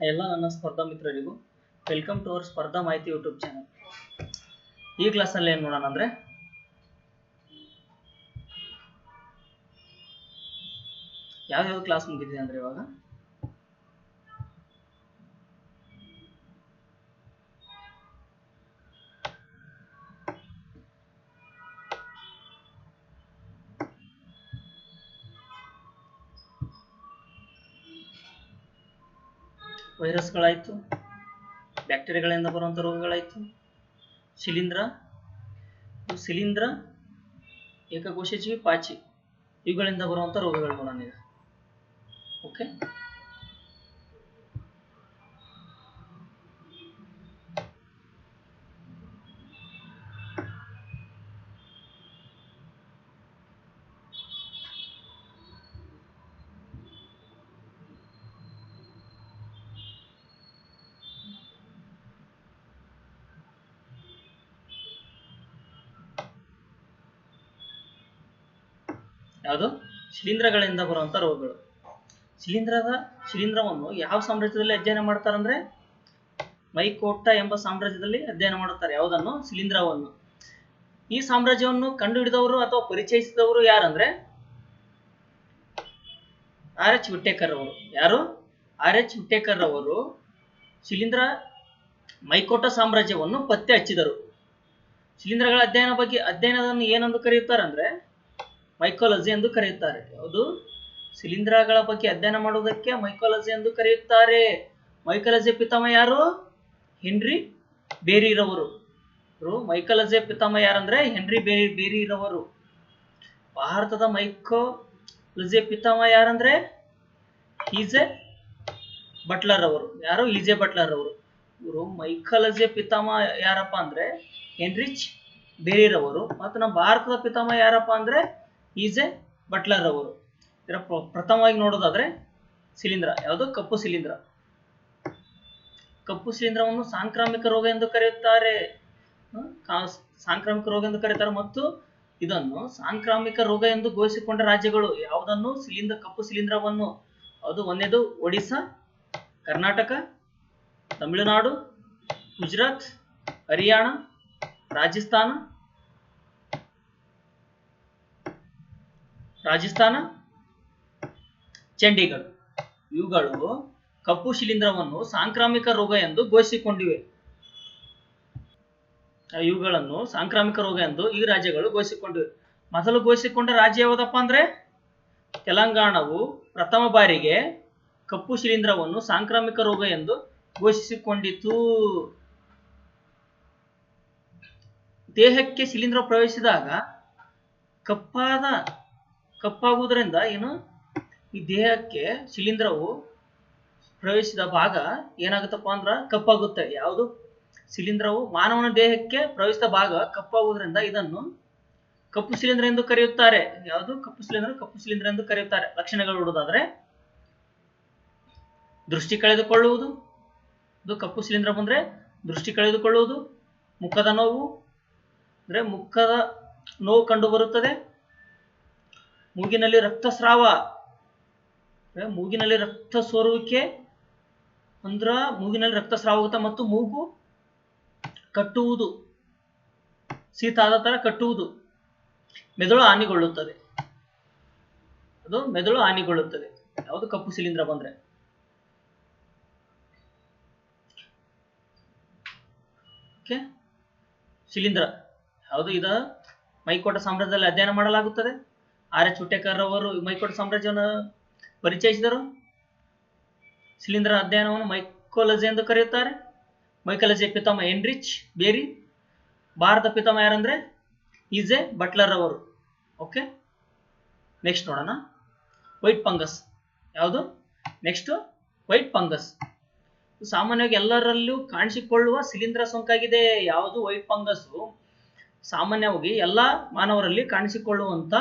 ಎಲ್ಲ ನನ್ನ ಸ್ಪರ್ಧಾ ಮಿತ್ರರಿಗೂ ವೆಲ್ಕಮ್ ಟು ಅವರ್ ಸ್ಪರ್ಧಾ ಮಾಹಿತಿ ಯೂಟ್ಯೂಬ್ ಚಾನಲ್ ಈ ಕ್ಲಾಸಲ್ಲಿ ಏನು ನೋಡೋಣ ಅಂದರೆ ಯಾವ್ಯಾವ ಕ್ಲಾಸ್ ಮುಗಿದಿದೆ ಅಂದ್ರೆ ಇವಾಗ? ವೈರಸ್ಗಳಾಯಿತು ಬ್ಯಾಕ್ಟೀರಿಯಾಗಳಿಂದ ಬರುವಂಥ ರೋಗಗಳಾಯಿತು. ಶಿಲೀಂಧ್ರ ಶಿಲೀಂಧ್ರ ಏಕಕೋಶಜೀವಿ ಪಾಚಿ ಇವುಗಳಿಂದ ಬರುವಂಥ ರೋಗಗಳು ಕೂಡ ಓಕೆ ಯಾವುದು? ಶಿಲೀಂಧ್ರಗಳಿಂದ ಬರುವಂಥ ರೋಗಗಳು. ಶಿಲೀಂಧ್ರದ ಶಿಲೀಂಧ್ರವನ್ನು ಯಾವ ಸಾಮ್ರಾಜ್ಯದಲ್ಲಿ ಅಧ್ಯಯನ ಮಾಡ್ತಾರಂದ್ರೆ? ಮೈಕೋಟ ಎಂಬ ಸಾಮ್ರಾಜ್ಯದಲ್ಲಿ ಅಧ್ಯಯನ ಮಾಡುತ್ತಾರೆ. ಯಾವುದನ್ನು? ಶಿಲೀಂಧ್ರವನ್ನು. ಈ ಸಾಮ್ರಾಜ್ಯವನ್ನು ಕಂಡುಹಿಡಿದವರು ಅಥವಾ ಪರಿಚಯಿಸಿದವರು ಯಾರಂದ್ರೆ? ಆರ್ ಎಚ್ ವಿಟ್ಟೇಕರ್ ಅವರು. ಯಾರು? ಆರ್ ಎಚ್ ವಿಟ್ಟೇಕರ್ ಅವರು ಶಿಲೀಂಧ್ರ ಮೈಕೋಟ ಸಾಮ್ರಾಜ್ಯವನ್ನು ಪತ್ತೆ ಹಚ್ಚಿದರು. ಶಿಲೀಂಧ್ರಗಳ ಅಧ್ಯಯನ ಬಗ್ಗೆ ಅಧ್ಯಯನವನ್ನು ಏನೆಂದು ಕರೆಯುತ್ತಾರೆ ಅಂದ್ರೆ ಮೈಕಾಲಜಿ ಎಂದು ಕರೆಯುತ್ತಾರೆ. ಯಾವುದು? ಶಿಲೀಂಧ್ರಗಳ ಬಗ್ಗೆ ಅಧ್ಯಯನ ಮಾಡುವುದಕ್ಕೆ ಮೈಕೋಲಜಿ ಎಂದು ಕರೆಯುತ್ತಾರೆ. ಮೈಕೋಲಜಿ ಪಿತಾಮ ಯಾರು? ಹೆನ್ರಿ ಬೇರಿರವರು. ಇವರು ಮೈಕೋಲಜಿ ಪಿತಾಮ ಯಾರಂದ್ರೆ? ಹೆನ್ರಿ ಬೇರಿ ಬೇರಿರವರು. ಭಾರತದ ಮೈಕೋಲಜಿ ಪಿತಾಮ ಯಾರಂದ್ರೆ? ಈಜೆ ಬಟ್ಲರ್ ಅವರು ಯಾರು? ಈಜೆ ಬಟ್ಲರ್ ಅವರು ಇವರು ಮೈಕೋಲಜಿ ಪಿತಾಮ ಯಾರಪ್ಪ ಅಂದ್ರೆ? ಹೆನ್ರಿಚ್ ಬೇರಿರವರು. ಮತ್ತು ನಮ್ಮ ಭಾರತದ ಪಿತಾಮಹ ಯಾರಪ್ಪ ಅಂದ್ರೆ? ಈಜೆ ಬಟ್ಲರ್ ಅವರು. ಇದರ ಪ್ರ- ಪ್ರಥಮವಾಗಿ ನೋಡೋದಾದ್ರೆ ಶಿಲೀಂಧ್ರ, ಯಾವುದು ಕಪ್ಪು ಶಿಲೀಂಧ್ರ. ಕಪ್ಪು ಶಿಲೀಂಧ್ರವನ್ನು ಸಾಂಕ್ರಾಮಿಕ ರೋಗ ಎಂದು ಕರೆಯುತ್ತಾರೆ. ಸಾಂಕ್ರಾಮಿಕ ರೋಗ ಎಂದು ಕರೀತಾರೆ ಮತ್ತು ಇದನ್ನು ಸಾಂಕ್ರಾಮಿಕ ರೋಗ ಎಂದು ಘೋಷಿಸಿಕೊಂಡ ರಾಜ್ಯಗಳು ಯಾವುದನ್ನು? ಶಿಲೀಂಧ್ರ, ಕಪ್ಪು ಶಿಲೀಂಧ್ರವನ್ನು. ಅದು ಒಂದೇದು ಒಡಿಸ್ಸಾ, ಕರ್ನಾಟಕ, ತಮಿಳುನಾಡು, ಗುಜರಾತ್, ಹರಿಯಾಣ, ರಾಜಸ್ಥಾನ ರಾಜಸ್ಥಾನ, ಚಂಡೀಗಢ. ಇವುಗಳು ಕಪ್ಪು ಶಿಲೀಂಧ್ರವನ್ನು ಸಾಂಕ್ರಾಮಿಕ ರೋಗ ಎಂದು ಘೋಷಿಸಿಕೊಂಡಿವೆ. ಇವುಗಳನ್ನು ಸಾಂಕ್ರಾಮಿಕ ರೋಗ ಎಂದು ಈ ರಾಜ್ಯಗಳು ಘೋಷಿಸಿಕೊಂಡಿವೆ. ಮೊದಲು ಘೋಷಿಸಿಕೊಂಡ ರಾಜ್ಯ ಯಾವುದಪ್ಪ ಅಂದ್ರೆ? ತೆಲಂಗಾಣವು ಪ್ರಥಮ ಬಾರಿಗೆ ಕಪ್ಪು ಶಿಲೀಂಧ್ರವನ್ನು ಸಾಂಕ್ರಾಮಿಕ ರೋಗ ಎಂದು ಘೋಷಿಸಿಕೊಂಡಿತು ದೇಹಕ್ಕೆ ಶಿಲೀಂಧ್ರ ಪ್ರವೇಶಿಸಿದಾಗ ಕಪ್ಪಾದ ಕಪ್ಪಾಗುವುದರಿಂದ ಏನು? ಈ ದೇಹಕ್ಕೆ ಶಿಲೀಂಧ್ರವು ಪ್ರವೇಶಿಸಿದ ಭಾಗ ಏನಾಗುತ್ತಪ್ಪ ಅಂದ್ರ ಕಪ್ಪಾಗುತ್ತೆ. ಯಾವುದು? ಶಿಲೀಂಧ್ರವು ಮಾನವನ ದೇಹಕ್ಕೆ ಪ್ರವೇಶಿಸಿದ ಭಾಗ ಕಪ್ಪಾಗುವುದರಿಂದ ಇದನ್ನು ಕಪ್ಪು ಶಿಲೀಂಧ್ರ ಎಂದು ಕರೆಯುತ್ತಾರೆ. ಯಾವುದು? ಕಪ್ಪು ಶಿಲೀಂಧ್ರ ಕಪ್ಪು ಶಿಲೀಂಧ್ರ ಎಂದು ಕರೆಯುತ್ತಾರೆ. ಲಕ್ಷಣಗಳು ನೋಡುವುದಾದ್ರೆ, ದೃಷ್ಟಿ ಕಳೆದುಕೊಳ್ಳುವುದು. ಇದು ಕಪ್ಪು ಶಿಲೀಂಧ್ರ ಬಂದ್ರೆ ದೃಷ್ಟಿ ಕಳೆದುಕೊಳ್ಳುವುದು. ಮುಖದ ನೋವು, ಅಂದ್ರೆ ಮುಖದ ನೋವು ಕಂಡು ಬರುತ್ತದೆ ಮೂಗಿನಲ್ಲಿ ರಕ್ತಸ್ರಾವ. ಮೂಗಿನಲ್ಲಿ ರಕ್ತ ಸೋರುವಿಕೆ ಅಂದ್ರ ಮೂಗಿನಲ್ಲಿ ರಕ್ತಸ್ರಾವ ಮತ್ತು ಮೂಗು ಕಟ್ಟುವುದು. ಶೀತ ಆದ ತರ ಕಟ್ಟುವುದು. ಮೆದುಳು ಹಾನಿಗೊಳ್ಳುತ್ತದೆ. ಅದು ಮೆದುಳು ಹಾನಿಗೊಳ್ಳುತ್ತದೆ. ಯಾವುದು ಕಪ್ಪು ಶಿಲೀಂಧ್ರ ಬಂದ್ರೆ. ಶಿಲೀಂಧ್ರ. ಯಾವುದು ಇದ? ಮೈಕೋಟ ಸಾಮ್ರಾಜ್ಯದಲ್ಲಿ ಅಧ್ಯಯನ ಮಾಡಲಾಗುತ್ತದೆ. ಆರ್ ಎಚ್ ಹುಟ್ಟೇಕರ್ ಅವರು ಮೈಕೋಟ ಸಾಮ್ರಾಜ್ಯವನ್ನು ಪರಿಚಯಿಸಿದರು. ಶಿಲೀಂಧ್ರ ಅಧ್ಯಯನವನ್ನು ಮೈಕೋಲಜಿ ಎಂದು ಕರೆಯುತ್ತಾರೆ. ಮೈಕೋಲಜಿ ಪಿತಾಮಹ ಎನ್ರಿಚ್ ಬೇರಿ, ಭಾರತ ಪಿತಾಮಹ ಯಾರಂದ್ರೆ? ಈಜೆ ಬಟ್ಲರ್ ಅವರು ಓಕೆ ನೆಕ್ಸ್ಟ್ ನೋಡೋಣ. ವೈಟ್ ಫಂಗಸ್ ಯಾವುದು? ನೆಕ್ಸ್ಟ್ ವೈಟ್ ಫಂಗಸ್ ಸಾಮಾನ್ಯವಾಗಿ ಎಲ್ಲರಲ್ಲೂ ಕಾಣಿಸಿಕೊಳ್ಳುವ ಶಿಲೀಂಧ್ರ ಸೋಂಕಾಗಿದೆ. ಯಾವುದು? ವೈಟ್ ಫಂಗಸ್ ಸಾಮಾನ್ಯವಾಗಿ ಎಲ್ಲ ಮಾನವರಲ್ಲಿ ಕಾಣಿಸಿಕೊಳ್ಳುವಂತ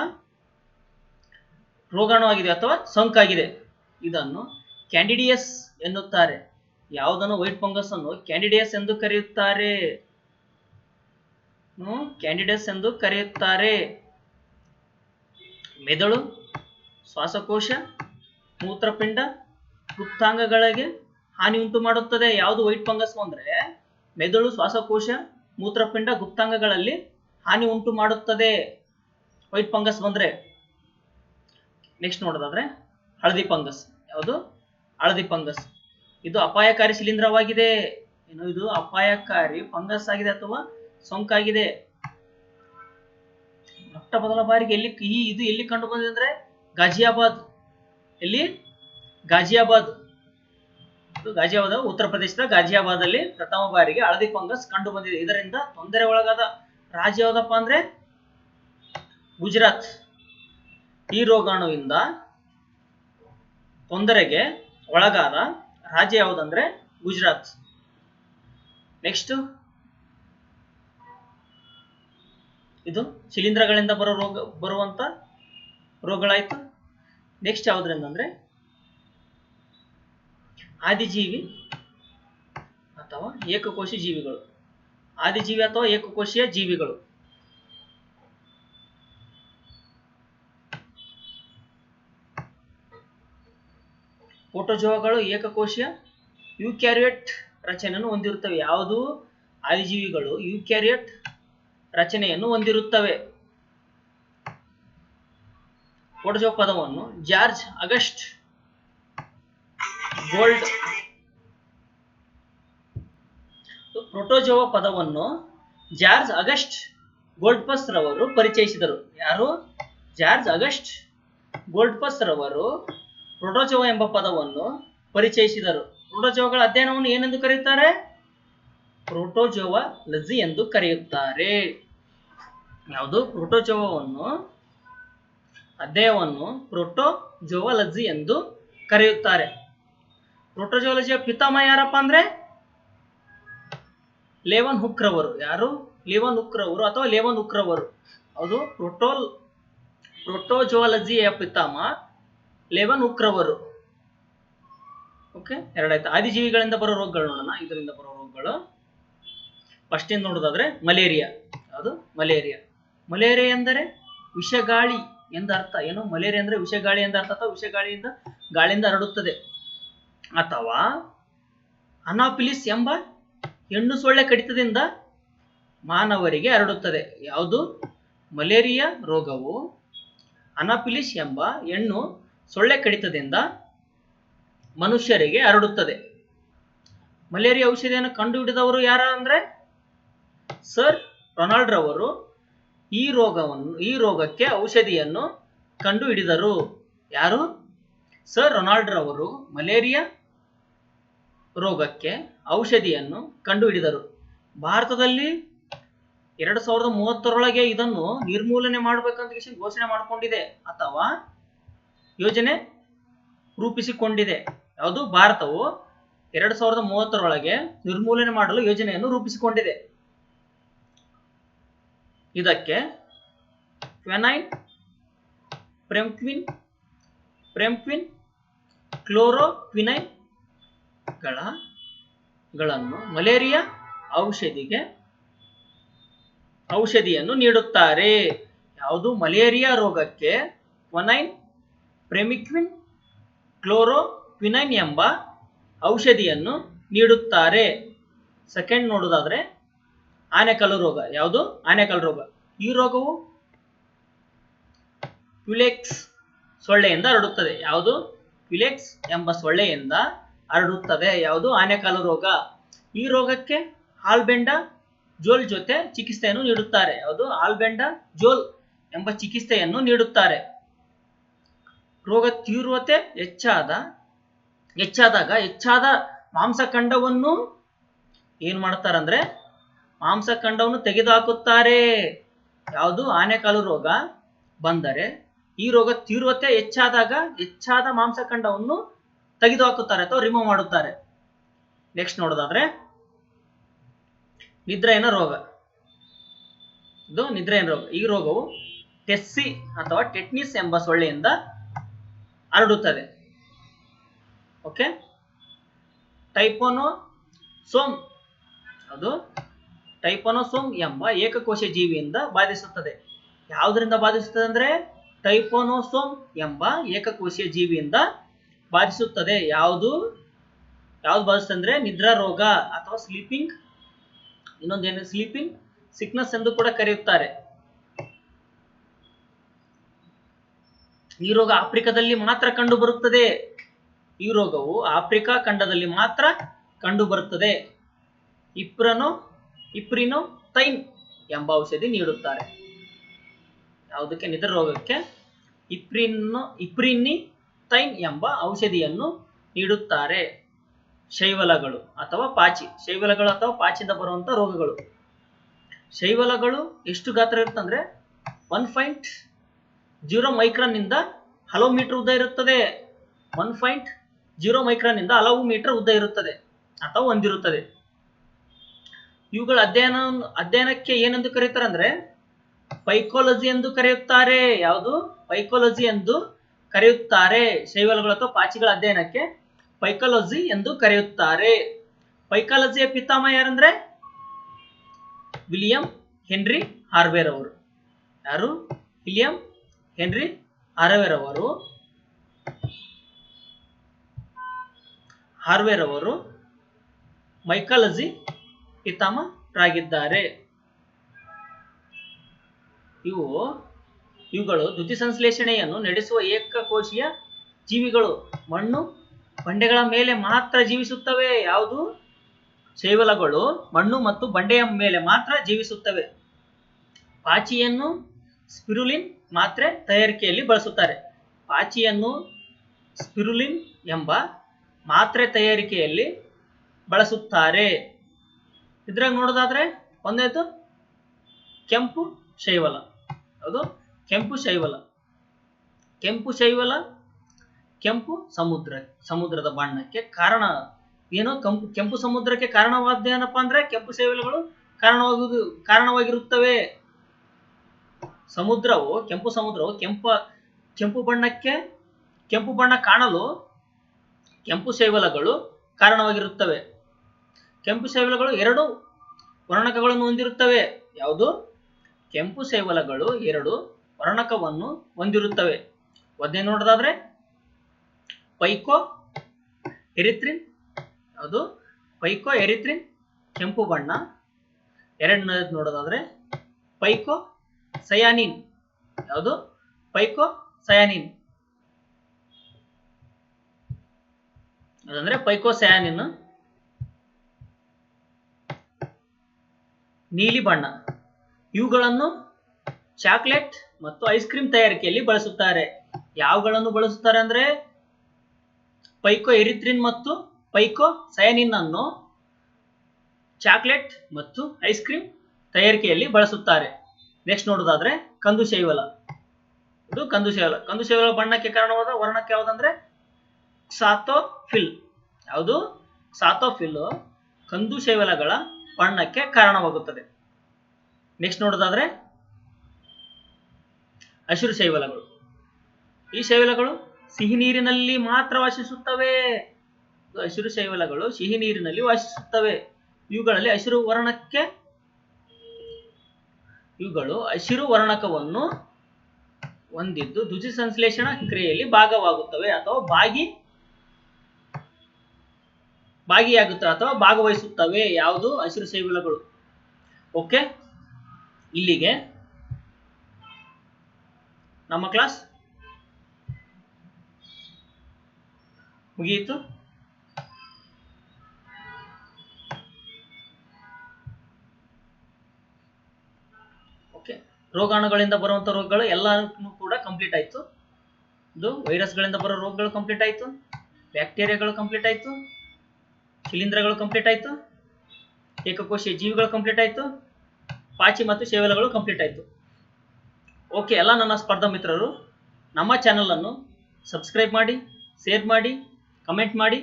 ರೋಗಾಣು ಆಗಿದೆ ಅಥವಾ ಸೋಂಕಾಗಿದೆ. ಇದನ್ನು ಕ್ಯಾಂಡಿಡಿಯಸ್ ಎನ್ನುತ್ತಾರೆ. ಯಾವುದನ್ನು? ವೈಟ್ ಫಂಗಸ್ ಅನ್ನು ಕ್ಯಾಂಡಿಡಿಯಸ್ ಎಂದು ಕರೆಯುತ್ತಾರೆ. ಕ್ಯಾಂಡಿಡಸ್ ಎಂದು ಕರೆಯುತ್ತಾರೆ. ಮೆದುಳು, ಶ್ವಾಸಕೋಶ, ಮೂತ್ರಪಿಂಡ, ಗುಪ್ತಾಂಗಗಳಿಗೆ ಹಾನಿ ಉಂಟು ಮಾಡುತ್ತದೆ. ಯಾವುದು ವೈಟ್ ಫಂಗಸ್ ಅಂದ್ರೆ? ಮೆದುಳು, ಶ್ವಾಸಕೋಶ, ಮೂತ್ರಪಿಂಡ, ಗುಪ್ತಾಂಗಗಳಲ್ಲಿ ಹಾನಿ ಉಂಟು ಮಾಡುತ್ತದೆ. ವೈಟ್ ಫಂಗಸ್ ಬಂದ್ರೆ ನೆಕ್ಸ್ಟ್ ನೋಡೋದಾದ್ರೆ ಹಳದಿ ಫಂಗಸ್ ಯಾವುದು? ಹಳದಿ ಫಂಗಸ್ ಇದು ಅಪಾಯಕಾರಿ ಶಿಲೀಂಧ್ರವಾಗಿದೆ. ಏನು ಇದು? ಅಪಾಯಕಾರಿ ಫಂಗಸ್ ಆಗಿದೆ ಅಥವಾ ಸೋಂಕಾಗಿದೆ? ಮೊಟ್ಟ ಮೊದಲ ಬಾರಿಗೆ ಎಲ್ಲಿ ಈ ಇದು ಎಲ್ಲಿ ಕಂಡು ಬಂದಿದೆ ಅಂದ್ರೆ ಗಾಜಿಯಾಬಾದ್ ಎಲ್ಲಿ? ಗಾಜಿಯಾಬಾದ್ ಗಾಜಿಯಾಬಾದ್ ಉತ್ತರ ಪ್ರದೇಶದ ಗಾಜಿಯಾಬಾದ್ ಅಲ್ಲಿ ಪ್ರಥಮ ಬಾರಿಗೆ ಹಳದಿ ಫಂಗಸ್ ಕಂಡು ಬಂದಿದೆ ಇದರಿಂದ ತೊಂದರೆ ಒಳಗಾದ ರಾಜ್ಯ ಯಾವ್ದಪ್ಪ ಅಂದ್ರೆ? ಗುಜರಾತ್. ಈ ರೋಗಾಣುವಿಂದ ತೊಂದರೆಗೆ ಒಳಗಾದ ರಾಜ್ಯ ಯಾವುದಂದ್ರೆ ಗುಜರಾತ್. ನೆಕ್ಸ್ಟ್ ಇದು ಶಿಲೀಂಧ್ರಗಳಿಂದ ಬರೋ ರೋಗ, ಬರುವಂತ ರೋಗಗಳಾಯ್ತು. ನೆಕ್ಸ್ಟ್ ಯಾವುದ್ರಿಂದ ಅಂದ್ರೆ ಆದಿಜೀವಿ ಅಥವಾ ಏಕಕೋಶಿ ಜೀವಿಗಳು. ಆದಿಜೀವಿ ಅಥವಾ ಏಕಕೋಶೀಯ ಜೀವಿಗಳು. ಫೋಟೋಜೋಗಳು ಏಕಕೋಶೀಯ ಯುಕ್ಯಾರಿಯಟ್ ರಚನೆಯನ್ನು ಹೊಂದಿರುತ್ತವೆ. ಯಾವುದು? ಆದಿಜೀವಿಗಳು ಯುಕ್ಯಾರಿಯಟ್ ರಚನೆಯನ್ನು ಹೊಂದಿರುತ್ತವೆ. ಫೋಟೋಜೋ ಪದವನ್ನು ಜಾರ್ಜ್ ಅಗಸ್ಟ್ ಗೋಲ್ಡ್ ಪ್ರೋಟೋಜೋವ ಪದವನ್ನು ಜಾರ್ಜ್ ಅಗಸ್ಟ್ ಗೋಲ್ಡ್ಪಸ್ ರವರು ಪರಿಚಯಿಸಿದರು. ಯಾರು? ಜಾರ್ಜ್ ಅಗಸ್ಟ್ ಗೋಲ್ಡ್ಪಸ್ ರವರು ಪ್ರೋಟೋಜೋವ ಎಂಬ ಪದವನ್ನು ಪರಿಚಯಿಸಿದರು. ಪ್ರೋಟೋಜೋಗಳ ಅಧ್ಯಯನವನ್ನು ಏನೆಂದು ಕರೆಯುತ್ತಾರೆ? ಪ್ರೋಟೋಜೋವ ಲಜಿ ಎಂದು ಕರೆಯುತ್ತಾರೆ. ಯಾವುದು? ಪ್ರೋಟೋಜೋವನ್ನು ಅಧ್ಯಯನವನ್ನು ಪ್ರೋಟೋಜೋವಲಜಿ ಎಂದು ಕರೆಯುತ್ತಾರೆ. ಪ್ರೋಟೋಜೋಲಜಿಯ ಪಿತಾಮಹ ಯಾರಪ್ಪ ಅಂದ್ರೆ? ಲೇವನ್ ಹುಕ್ರವರು ಯಾರು? ಲೇವನ್ ಉಕ್ರವರು ಅಥವಾ ಲೇವನ್ ಉಕ್ರವರು ಅದು ಪ್ರೋಟೋಲ್ ಪ್ರೋಟೋಜೋಲಜಿಯ ಪಿತಾಮಹ ಲೇವನ್ ಉಕ್ರವರು ರವರು ಓಕೆ ಎರಡಾಯ್ತು. ಆದಿಜೀವಿಗಳಿಂದ ಬರೋ ರೋಗಗಳು ನೋಡೋಣ. ಇದರಿಂದ ಬರೋ ರೋಗಗಳು. ಫಸ್ಟ್ ಏನ್ ನೋಡೋದಾದ್ರೆ ಮಲೇರಿಯಾ. ಯಾವುದು? ಮಲೇರಿಯಾ. ಮಲೇರಿಯಾ ಎಂದರೆ ವಿಷಗಾಳಿ ಎಂದ ಅರ್ಥ. ಏನು? ಮಲೇರಿಯಾ ಅಂದ್ರೆ ವಿಷಗಾಳಿ ಎಂದ ಅರ್ಥ ಅಥವಾ ವಿಷಗಾಳಿಯಿಂದ ಗಾಳಿಯಿಂದ ಹರಡುತ್ತದೆ. ಅಥವಾ ಅನಾಪಿಲಿಸ್ ಎಂಬ ಹೆಣ್ಣು ಸೊಳ್ಳೆ ಕಡಿತದಿಂದ ಮಾನವರಿಗೆ ಹರಡುತ್ತದೆ. ಯಾವುದು? ಮಲೇರಿಯಾ ರೋಗವು. ಅನಾಪಿಲಿಸ್ ಎಂಬ ಹೆಣ್ಣು ಸೊಳ್ಳೆ ಕಡಿತದಿಂದ ಮನುಷ್ಯರಿಗೆ ಹರಡುತ್ತದೆ. ಮಲೇರಿಯಾ ಔಷಧಿಯನ್ನು ಕಂಡುಹಿಡಿದವರು ಯಾರ ಅಂದ್ರೆ ಸರ್ ರೊನಾಲ್ಡ್ ರವರು ಈ ರೋಗವನ್ನು, ಈ ರೋಗಕ್ಕೆ ಔಷಧಿಯನ್ನು ಕಂಡುಹಿಡಿದರು. ಯಾರು? ಸರ್ ರೊನಾಲ್ಡ್ ರವರು ಮಲೇರಿಯಾ ರೋಗಕ್ಕೆ ಔಷಧಿಯನ್ನು ಕಂಡುಹಿಡಿದರು. ಭಾರತದಲ್ಲಿ ಎರಡು ಸಾವಿರದ ಮೂವತ್ತರೊಳಗೆ ಇದನ್ನು ನಿರ್ಮೂಲನೆ ಮಾಡಬೇಕಂತ ಘೋಷಣೆ ಮಾಡಿಕೊಂಡಿದೆ. ಅಥವಾ ಯೋಜನೆ ರೂಪಿಸಿಕೊಂಡಿದೆ. ಯಾವುದು? ಭಾರತವು ಎರಡು ಸಾವಿರದ ಮೂವತ್ತರೊಳಗೆ ನಿರ್ಮೂಲನೆ ಮಾಡಲು ಯೋಜನೆಯನ್ನು ರೂಪಿಸಿಕೊಂಡಿದೆ. ಇದಕ್ಕೆ ಫೆನೈನ್ ಪ್ರೆಂಕ್ವಿನ್ ಪ್ರೆಂಕ್ವಿನ್ ಕ್ಲೋರೋಕ್ವಿನೈನ್ಗಳ ಗಳನ್ನು ಮಲೇರಿಯಾ ಔಷಧಿಗೆ ಔಷಧಿಯನ್ನು ನೀಡುತ್ತಾರೆ. ಯಾವುದು? ಮಲೇರಿಯಾ ರೋಗಕ್ಕೆ ಕ್ವನೈನ್ ಪ್ರೆಮಿಕ್ವಿನ್ ಕ್ಲೋರೋಕ್ವಿನೈನ್ ಎಂಬ ಔಷಧಿಯನ್ನು ನೀಡುತ್ತಾರೆ. ಸೆಕೆಂಡ್ ನೋಡೋದಾದರೆ ಆನೆಕಲ್ಲು ರೋಗ. ಯಾವುದು? ಆನೆಕಲ್ಲು ರೋಗ. ಈ ರೋಗವು ಕ್ಯುಲೆಕ್ಸ್ ಸೊಳ್ಳೆಯಿಂದ ಹರಡುತ್ತದೆ. ಯಾವುದು? ಕ್ಯುಲೆಕ್ಸ್ ಎಂಬ ಸೊಳ್ಳೆಯಿಂದ ಹರಡುತ್ತದೆ. ಯಾವುದು? ಆನೆಕಾಲು ರೋಗ. ಈ ರೋಗಕ್ಕೆ ಆಲ್ಬೆಂಡ ಜೋಲ್ ಜೊತೆ ಚಿಕಿತ್ಸೆಯನ್ನು ನೀಡುತ್ತಾರೆ. ಯಾವುದು? ಆಲ್ಬೆಂಡ ಜೋಲ್ ಎಂಬ ಚಿಕಿತ್ಸೆಯನ್ನು ನೀಡುತ್ತಾರೆ. ರೋಗ ತೀವ್ರತೆ ಹೆಚ್ಚಾದ, ಹೆಚ್ಚಾದಾಗ ಹೆಚ್ಚಾದ ಮಾಂಸಖಂಡವನ್ನು ಏನ್ ಮಾಡ್ತಾರಂದ್ರೆ ಮಾಂಸಖಂಡವನ್ನು ತೆಗೆದುಹಾಕುತ್ತಾರೆ. ಯಾವುದು? ಆನೆಕಾಲು ರೋಗ ಬಂದರೆ ಈ ರೋಗ ತೀವ್ರತೆ ಹೆಚ್ಚಾದಾಗ ಹೆಚ್ಚಾದ ಮಾಂಸಖಂಡವನ್ನು ತೆಗೆದುಹಾಕುತ್ತಾರೆ ಅಥವಾ ರಿಮೂವ್ ಮಾಡುತ್ತಾರೆ. ನೆಕ್ಸ್ಟ್ ನೋಡೋದಾದ್ರೆ ನಿದ್ರೆಯನ ರೋಗ. ಇದು ನಿದ್ರೆಯನ ರೋಗ. ಈ ರೋಗವು ಟೆಸ್ಸಿ ಅಥವಾ ಟೆಟ್ನಿಸ್ ಎಂಬ ಸೊಳ್ಳೆಯಿಂದ ಹರಡುತ್ತದೆ. ಓಕೆ ಟೈಪೋನೋ ಸೋಮ್ ಅದು ಟೈಪೋನೋಸೋಮ್ ಎಂಬ ಏಕಕೋಶ ಜೀವಿಯಿಂದ ಬಾಧಿಸುತ್ತದೆ. ಯಾವುದರಿಂದ ಬಾಧಿಸುತ್ತದೆ ಅಂದ್ರೆ ಟೈಪೋನೋಸೋಮ್ ಎಂಬ ಏಕಕೋಶೀಯ ಜೀವಿಯಿಂದ ಬಾಧಿಸುತ್ತದೆ. ಯಾವುದು? ಯಾವ್ದು ಬಾಧಿಸುತ್ತೆ ಅಂದ್ರೆ ನಿದ್ರಾ ರೋಗ ಅಥವಾ ಸ್ಲೀಪಿಂಗ್ ಇನ್ನೊಂದೇನು? ಸ್ಲೀಪಿಂಗ್ ಸಿಕ್ನೆಸ್ ಎಂದು ಕೂಡ ಕರೆಯುತ್ತಾರೆ. ಈ ರೋಗ ಆಫ್ರಿಕಾದಲ್ಲಿ ಮಾತ್ರ ಕಂಡು ಬರುತ್ತದೆ. ಈ ರೋಗವು ಆಫ್ರಿಕಾ ಖಂಡದಲ್ಲಿ ಮಾತ್ರ ಕಂಡು ಬರುತ್ತದೆ. ಇಪ್ರನು, ಇಪ್ರಿನು, ತೈನ್ ಎಂಬ ಔಷಧಿ ನೀಡುತ್ತಾರೆ. ಯಾವುದಕ್ಕೆ? ನಿದ್ರ ರೋಗಕ್ಕೆ. ಇಪ್ರಿನ್ನು ಇಪ್ರಿನಿ ತೈನ್ ಎಂಬ ಔಷಧಿಯನ್ನು ನೀಡುತ್ತಾರೆ. ಶೈವಲಗಳು ಅಥವಾ ಪಾಚಿ. ಶೈವಲಗಳು ಅಥವಾ ಪಾಚಿಯಿಂದ ಬರುವಂತ ರೋಗಗಳು. ಶೈವಲಗಳು ಎಷ್ಟು ಗಾತ್ರ ಇರುತ್ತಂದ್ರೆ ಒನ್ ಪಾಯಿಂಟ್ ಜೀರೋ ಮೈಕ್ರಾನ್ನಿಂದ ಹಲವು ಮೀಟರ್ ಉದ್ದ ಇರುತ್ತದೆ. ಒನ್ ಪಾಯಿಂಟ್ ಜೀರೋ ಮೈಕ್ರಾನ್ನಿಂದ ಹಲವು ಮೀಟರ್ ಉದ್ದ ಇರುತ್ತದೆ. ಅಥವಾ ಹೊಂದಿರುತ್ತದೆ. ಇವುಗಳ ಅಧ್ಯಯನ, ಅಧ್ಯಯನಕ್ಕೆ ಏನೆಂದು ಕರೆಯುತ್ತಾರೆ ಅಂದ್ರೆ ಪೈಕೋಲಜಿ ಎಂದು ಕರೆಯುತ್ತಾರೆ. ಯಾವುದು? ಪೈಕೋಲಜಿ ಎಂದು ಕರೆಯುತ್ತಾರೆ. ಶೈವಲಗಳು ಅಥವಾ ಪಾಚಿಗಳ ಅಧ್ಯಯನಕ್ಕೆ ಪೈಕಾಲಜಿ ಎಂದು ಕರೆಯುತ್ತಾರೆ. ಪೈಕಾಲಜಿಯ ಪಿತಾಮಹ ಯಾರಂದ್ರೆ? ವಿಲಿಯಂ ಹೆನ್ರಿ ಹಾರ್ವೇರ್ ಅವರು. ಯಾರು? ವಿಲಿಯಂ ಹೆನ್ರಿ ಹಾರ್ವೇರ್ ಅವರು ಹಾರ್ವೇರ್ ಅವರು ಮೈಕಾಲಜಿ ಪಿತಾಮರಾಗಿದ್ದಾರೆ ಇವು ಇವುಗಳು ದ್ಯುತಿ ಸಂಶ್ಲೇಷಣೆಯನ್ನು ನಡೆಸುವ ಏಕಕೋಶೀಯ ಜೀವಿಗಳು. ಮಣ್ಣು ಬಂಡೆಗಳ ಮೇಲೆ ಮಾತ್ರ ಜೀವಿಸುತ್ತವೆ. ಯಾವುದು? ಶೈವಲಗಳು ಮಣ್ಣು ಮತ್ತು ಬಂಡೆಯ ಮೇಲೆ ಮಾತ್ರ ಜೀವಿಸುತ್ತವೆ. ಪಾಚಿಯನ್ನು ಸ್ಪಿರುಲಿನ್ ಮಾತ್ರೆ ತಯಾರಿಕೆಯಲ್ಲಿ ಬಳಸುತ್ತಾರೆ. ಪಾಚಿಯನ್ನು ಸ್ಪಿರುಲಿನ್ ಎಂಬ ಮಾತ್ರೆ ತಯಾರಿಕೆಯಲ್ಲಿ ಬಳಸುತ್ತಾರೆ. ಇದ್ರಾಗ ನೋಡೋದಾದ್ರೆ ಒಂದೇದು, ಕೆಂಪು ಶೈವಲ. ಅದು ಕೆಂಪು ಶೈವಲ. ಕೆಂಪು ಶೈವಲ, ಕೆಂಪು ಸಮುದ್ರ, ಸಮುದ್ರದ ಬಣ್ಣಕ್ಕೆ ಕಾರಣ, ಏನೋ ಕೆಂಪು ಕೆಂಪು ಸಮುದ್ರಕ್ಕೆ ಕಾರಣವಾದ್ದೇನಪ್ಪ ಅಂದ್ರೆ ಕೆಂಪು ಶೈವಲಗಳು ಕಾರಣವಾಗುವುದು, ಕಾರಣವಾಗಿರುತ್ತವೆ. ಸಮುದ್ರವು, ಕೆಂಪು ಸಮುದ್ರವು, ಕೆಂಪ, ಕೆಂಪು ಬಣ್ಣಕ್ಕೆ, ಕೆಂಪು ಬಣ್ಣ ಕಾಣಲು ಕೆಂಪು ಶೈವಲಗಳು ಕಾರಣವಾಗಿರುತ್ತವೆ. ಕೆಂಪು ಶೈವಲಗಳು ಎರಡು ವರ್ಣಕಗಳನ್ನು ಹೊಂದಿರುತ್ತವೆ. ಯಾವುದು? ಕೆಂಪು ಶೈವಲಗಳು ಎರಡು ವರ್ಣಕವನ್ನು ಹೊಂದಿರುತ್ತವೆ. ಒಂದೇ ನೋಡೋದಾದ್ರೆ, ಪೈಕೋ ಎರಿತ್ರಿನ್, ಯಾವುದು? ಪೈಕೋ ಎರಿತ್ರಿನ್, ಕೆಂಪು ಬಣ್ಣ. ಎರಡನೇದು ನೋಡೋದಾದ್ರೆ, ಪೈಕೋ ಸಯಾನಿನ್. ಯಾವುದು? ಪೈಕೋ ಸಯಾನಿನ್. ಅದಂದ್ರೆ ಪೈಕೋ ಸಯಾನಿನ್. ನೀಲಿ ಬಣ್ಣ. ಇವುಗಳನ್ನು ಚಾಕ್ಲೇಟ್ ಮತ್ತು ಐಸ್ ಕ್ರೀಮ್ ತಯಾರಿಕೆಯಲ್ಲಿ ಬಳಸುತ್ತಾರೆ. ಯಾವುಗಳನ್ನು ಬಳಸುತ್ತಾರೆ ಅಂದ್ರೆ ಪೈಕೋ ಎರಿತ್ರಿನ್ ಮತ್ತು ಪೈಕೋ ಸಯಾನಿನ್ ಅನ್ನು ಚಾಕ್ಲೇಟ್ ಮತ್ತು ಐಸ್ ಕ್ರೀಮ್ ತಯಾರಿಕೆಯಲ್ಲಿ ಬಳಸುತ್ತಾರೆ. ನೆಕ್ಸ್ಟ್ ನೋಡೋದಾದ್ರೆ ಕಂದು ಶೈವಲ. ಇದು ಕಂದು ಶೈವಲ. ಕಂದು ಶೈವಲ ಬಣ್ಣಕ್ಕೆ ಕಾರಣವಾದ ವರ್ಣಕ್ಕೆ ಯಾವುದಂದ್ರೆ? ಸಾತೋಫಿಲ್ ಯಾವುದು? ಸಾತೋಫಿಲ್ ಕಂದು ಶೈವಲಗಳ ಬಣ್ಣಕ್ಕೆ ಕಾರಣವಾಗುತ್ತದೆ. ನೆಕ್ಸ್ಟ್ ನೋಡೋದಾದ್ರೆ? ಹಸಿರು ಶೈವಲಗಳು. ಈ ಶೈವಲಗಳು ಸಿಹಿ ನೀರಿನಲ್ಲಿ ಮಾತ್ರ ವಾಸಿಸುತ್ತವೆ. ಹಸಿರು ಶೈವಲಗಳು ಸಿಹಿ ನೀರಿನಲ್ಲಿ ವಾಸಿಸುತ್ತವೆ. ಇವುಗಳಲ್ಲಿ ಹಸಿರು ವರ್ಣಕ್ಕೆ ಇವುಗಳು ಹಸಿರು ವರ್ಣಕವನ್ನು ಹೊಂದಿದ್ದು ದ್ಯುತಿ ಸಂಶ್ಲೇಷಣ ಕ್ರಿಯೆಯಲ್ಲಿ ಭಾಗವಾಗುತ್ತವೆ ಅಥವಾ ಭಾಗಿ ಭಾಗಿಯಾಗುತ್ತವೆ ಅಥವಾ ಭಾಗವಹಿಸುತ್ತವೆ. ಯಾವುದು? ಹಸಿರು ಸೇವಿಲಗಳು ಓಕೆ ಇಲ್ಲಿಗೆ ನಮ್ಮ ಕ್ಲಾಸ್ ಮುಗಿಯಿತು. ಓಕೆ ರೋಗಾಣುಗಳಿಂದ ಬರುವಂತ ರೋಗಗಳು ಎಲ್ಲಾನು ಕೂಡ ಕಂಪ್ಲೀಟ್ ಆಯ್ತು. ಇದು ವೈರಸ್ಗಳಿಂದ ಬರೋ ರೋಗಗಳು ಕಂಪ್ಲೀಟ್ ಆಯ್ತು. ಬ್ಯಾಕ್ಟೀರಿಯಾಗಳು ಕಂಪ್ಲೀಟ್ ಆಯ್ತು. ಶಿಲೀಂಧ್ರಗಳು ಕಂಪ್ಲೀಟ್ ಆಯ್ತು. ಏಕಕೋಶೀಯ ಜೀವಿಗಳು ಕಂಪ್ಲೀಟ್ ಆಯ್ತು. ಪಾಚಿ ಮತ್ತು ಶೇವಲಗಳು ಕಂಪ್ಲೀಟ್ ಆಯ್ತು. ಓಕೆ ಎಲ್ಲ ನನ್ನ ಸ್ಪರ್ಧಾ ಮಿತ್ರರು, ನಮ್ಮ ಚಾನಲನ್ನು ಸಬ್ಸ್ಕ್ರೈಬ್ ಮಾಡಿ ಶೇರ್ ಮಾಡಿ ಕಮೆಂಟ್ ಮಾಡಿ,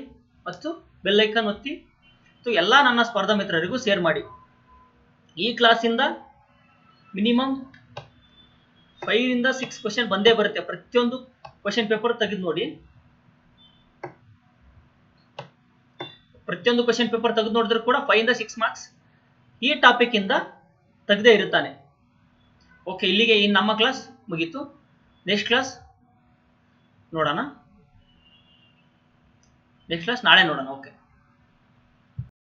ಮತ್ತು ಬೆಲ್ಲೈಕನ್ ಒತ್ತಿ, ಮತ್ತು ಎಲ್ಲ ನನ್ನ ಸ್ಪರ್ಧಾ ಮಿತ್ರರಿಗೂ ಶೇರ್ ಮಾಡಿ. ಈ ಕ್ಲಾಸಿಂದ ಮಿನಿಮಮ್ ಫೈವ್ ಇಂದ ಸಿಕ್ಸ್ ಕ್ವಶನ್ ಬಂದೇ ಬರುತ್ತೆ. ಪ್ರತಿಯೊಂದು ಕ್ವಶನ್ ಪೇಪರ್ ತೆಗೆದು ನೋಡಿ. ಪ್ರತಿಯೊಂದು ಕ್ವಶನ್ ಪೇಪರ್ ತೆಗೆದು ನೋಡಿದ್ರು ಕೂಡ ಫೈವ್ ಇಂದ ಸಿಕ್ಸ್ ಮಾರ್ಕ್ಸ್ ಈ ಟಾಪಿಕ್ ಇಂದ ತೆಗೆದೇ ಇರುತ್ತಾನೆ. ಓಕೆ ಇಲ್ಲಿಗೆ ಈ ನಮ್ಮ ಕ್ಲಾಸ್ ಮುಗೀತು. ನೆಕ್ಸ್ಟ್ ಕ್ಲಾಸ್ ನೋಡೋಣ. ನೆಕ್ಸ್ಟ್ ಕ್ಲಾಸ್ ನಾಳೆ ನೋಡೋಣ. ಓಕೆ